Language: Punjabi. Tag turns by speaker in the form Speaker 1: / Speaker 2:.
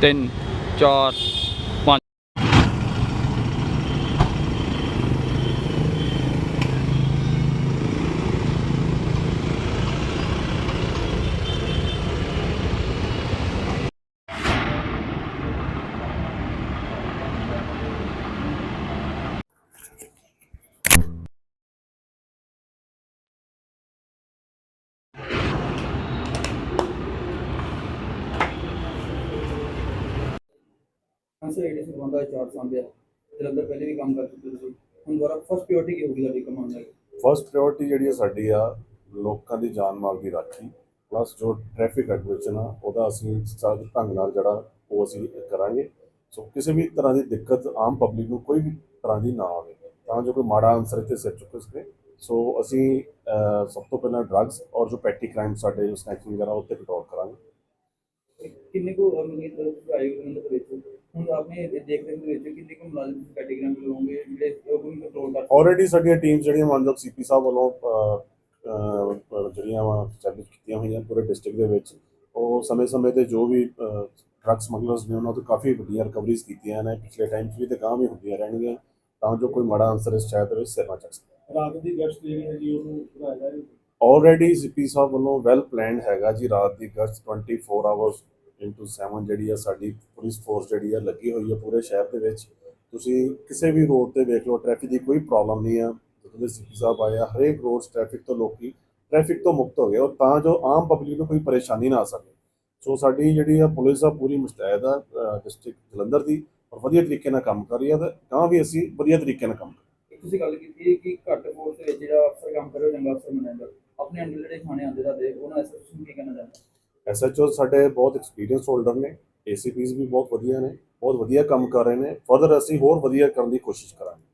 Speaker 1: ਤਿੰਨ ਚਾਰ
Speaker 2: ਅੰਸਰ ਏਡੀ ਸੀ ਬੰਦਾ ਚਾਰ ਸੰਭਿਆ ਜਲੰਧਰ ਪਹਿਲੇ ਵੀ ਕੰਮ ਕਰ ਚੁੱਕੇ ਸੀ ਹੁਣ ਦੁਬਾਰਾ ਫਸਟ ਪ੍ਰਾਇੋਰਟੀ ਕੀ ਹੋਊਗੀ ਤੁਹਾਡੀ ਕਮਾਉਣ ਲਈ
Speaker 3: ਫਸਟ ਪ੍ਰਾਇੋਰਟੀ ਜਿਹੜੀ ਹੈ ਸਾਡੀ ਆ, ਲੋਕਾਂ ਦੀ ਜਾਨ ਮਾਲ ਦੀ ਰਾਖੀ ਪਲੱਸ ਜੋ ਟ੍ਰੈਫਿਕ ਐਡਮਿਸ਼ਨ ਆ, ਉਹਦਾ ਅਸੀਂ ਸਖਤ ਢੰਗ ਨਾਲ ਜਿਹੜਾ ਉਹ ਅਸੀਂ ਕਰਾਂਗੇ। ਸੋ ਕਿਸੇ ਵੀ ਤਰ੍ਹਾਂ ਦੀ ਦਿੱਕਤ ਆਮ ਪਬਲਿਕ ਨੂੰ ਕੋਈ ਵੀ ਤਰ੍ਹਾਂ ਦੀ ਨਾ ਆਵੇ, ਤਾਂ ਜੋ ਕੋਈ ਮਾੜਾ ਅਨਸਰ ਇੱਥੇ ਸਿਰ ਚੁੱਕ ਸਕੇ। ਸੋ ਅਸੀਂ ਸਭ ਤੋਂ ਪਹਿਲਾਂ ਡਰੱਗਸ ਔਰ ਜੋ ਪੈਟੀ ਕ੍ਰਾਈਮ ਸਾਡੇ ਜੋ ਸਨੈਚਿੰਗ ਵਗੈਰਾ ਉੱਤੇ ਕੰਟਰੋਲ ਕਰਾਂਗੇ।
Speaker 2: ਕਿੰਨੇ ਕੋ ਅਮਲੀ ਤਰਫ ਆਏ ਜਲੰਧਰ ਦੇ ਵਿੱਚ? ਹੁਣ ਆਪਣੇ ਦੇਖ ਰਹੇ ਦੇ ਵਿੱਚ ਕਿੰਨੇ ਕੋ ਮੁਲਾਜ਼ਮ ਕੈਟੇਗਰੀ ਵਿੱਚ ਹੋਣਗੇ ਜਿਹੜੇ ਉਹ ਨੂੰ ਕੰਟਰੋਲ ਕਰ
Speaker 3: ਆਲਰੇਡੀ ਸਾਡੀਆਂ ਟੀਮਸ ਜਿਹੜੀਆਂ ਮਾਨਯੋਗ ਸੀਪੀ ਸਾਹਿਬ ਵੱਲੋਂ ਜਿਹੜੀਆਂ ਵਾ ਸਟੈਬਲਿਸ਼ ਕੀਤੀਆਂ ਹੋਈਆਂ ਪੂਰੇ ਡਿਸਟ੍ਰਿਕਟ ਦੇ ਵਿੱਚ ਉਹ ਸਮੇਂ-ਸਮੇਂ ਤੇ ਜੋ ਵੀ ਡਰੱਗ ਸਮਗਲਰਸ ਨੇ ਉਹਨਾਂ ਤੋਂ ਕਾਫੀ ਵੱਡੀਆਂ ਰਿਕਵਰੀਜ਼ ਕੀਤੀਆਂ ਨੇ ਪਿਛਲੇ ਟਾਈਮ 'ਚ ਵੀ ਤੇ ਗਾਂ ਵੀ ਹੁੰਦੀਆਂ ਰਹਿਣਗੀਆਂ ਤਾਂ ਜੋ ਕੋਈ ਮਾੜਾ ਅਨਸਰ ਇਸ ਸ਼ਾਇਦ ਵਿੱਚ ਸਿਰ ਨਾ ਚੱਕ ਸਕੇ।
Speaker 4: ਰਾਤ ਦੀ ਗਸ਼ਤ ਜਿਹੜੀ ਹੈ ਜੀ ਉਹਨੂੰ ਵਧਾਇਆ ਜਾਏ।
Speaker 3: ਆਲਰੇਡੀ ਸੀਪੀ ਸਾਹਿਬ ਵੱਲੋਂ ਵੈਲ ਪਲਾਨਡ ਹੈਗਾ ਜੀ ਰਾਤ ਦੀ ਗਸ਼ਤ 24 ਆਵਰਸ ਇਨਟੂ 7 ਜਿਹੜੀ ਆ ਸਾਡੀ ਪੁਲਿਸ ਫੋਰਸ ਜਿਹੜੀ ਆ ਲੱਗੀ ਹੋਈ ਹੈ ਪੂਰੇ ਸ਼ਹਿਰ ਦੇ ਵਿੱਚ। ਤੁਸੀਂ ਕਿਸੇ ਵੀ ਰੋਡ ਤੇ ਵੇਖ ਲਓ ਟ੍ਰੈਫਿਕ ਦੀ ਕੋਈ ਪ੍ਰੋਬਲਮ ਨਹੀਂ ਆ। ਜਦੋਂ ਦੇ ਸੀਪੀ ਸਾਹਿਬ ਆਏ ਆ, ਹਰੇਕ ਰੋਡ ਟ੍ਰੈਫਿਕ ਤੋਂ ਲੋਕੀ ਟ੍ਰੈਫਿਕ ਤੋਂ ਮੁਕਤ ਹੋ ਗਏ ਔਰ ਤਾਂ ਜੋ ਆਮ ਪਬਲਿਕ ਨੂੰ ਕੋਈ ਪਰੇਸ਼ਾਨੀ ਨਾ ਆ ਸਕੇ। ਸੋ ਸਾਡੀ ਜਿਹੜੀ ਆ ਪੁਲਿਸ ਆ, ਪੂਰੀ ਮੁਸਤੈਦ ਆ ਡਿਸਟ੍ਰਿਕਟ ਜਲੰਧਰ ਦੀ ਔਰ ਵਧੀਆ ਤਰੀਕੇ ਨਾਲ ਕੰਮ ਕਰ ਰਹੀ ਆ ਤੇ ਤਾਂ ਵੀ ਅਸੀਂ ਵਧੀਆ ਤਰੀਕੇ ਨਾਲ ਕੰਮ ਕਰ
Speaker 2: ਤੁਸੀਂ ਗੱਲ ਕੀਤੀ ਕਿ ਘੱਟ ਫੋਰਸ ਵਿੱਚ ਜਿਹੜਾ ਅਫਸਰ ਕੰਮ ਕਰ ਉਹ ਚੰਗਾ ਅਫਸਰ ਬਣਿਆ ਜਾਂਦਾ। ਆਪਣੇ ਅੰਡਰ ਜਿਹੜੇ ਥਾਣੇ ਆਉਂਦੇ ਤੁਹਾਡੇ, ਉਹਨਾਂ ਐਸੋਸੀਏਸ਼ਨ ਕੀ ਕਹਿਣਾ ਚਾਹੁੰਦੇ
Speaker 3: ਐਸਐਚਓ ਸਾਡੇ ਬਹੁਤ ਐਕਸਪੀਰੀਅੰਸ ਹੋਲਡਰ ਨੇ ਏਸੀਪੀਸ ਵੀ ਬਹੁਤ ਵਧੀਆ ਨੇ, ਬਹੁਤ ਵਧੀਆ ਕੰਮ ਕਰ ਰਹੇ ਨੇ। ਫਰਦਰ ਅਸੀਂ ਹੋਰ ਵਧੀਆ ਕਰਨ ਦੀ ਕੋਸ਼ਿਸ਼ ਕਰਾਂਗੇ।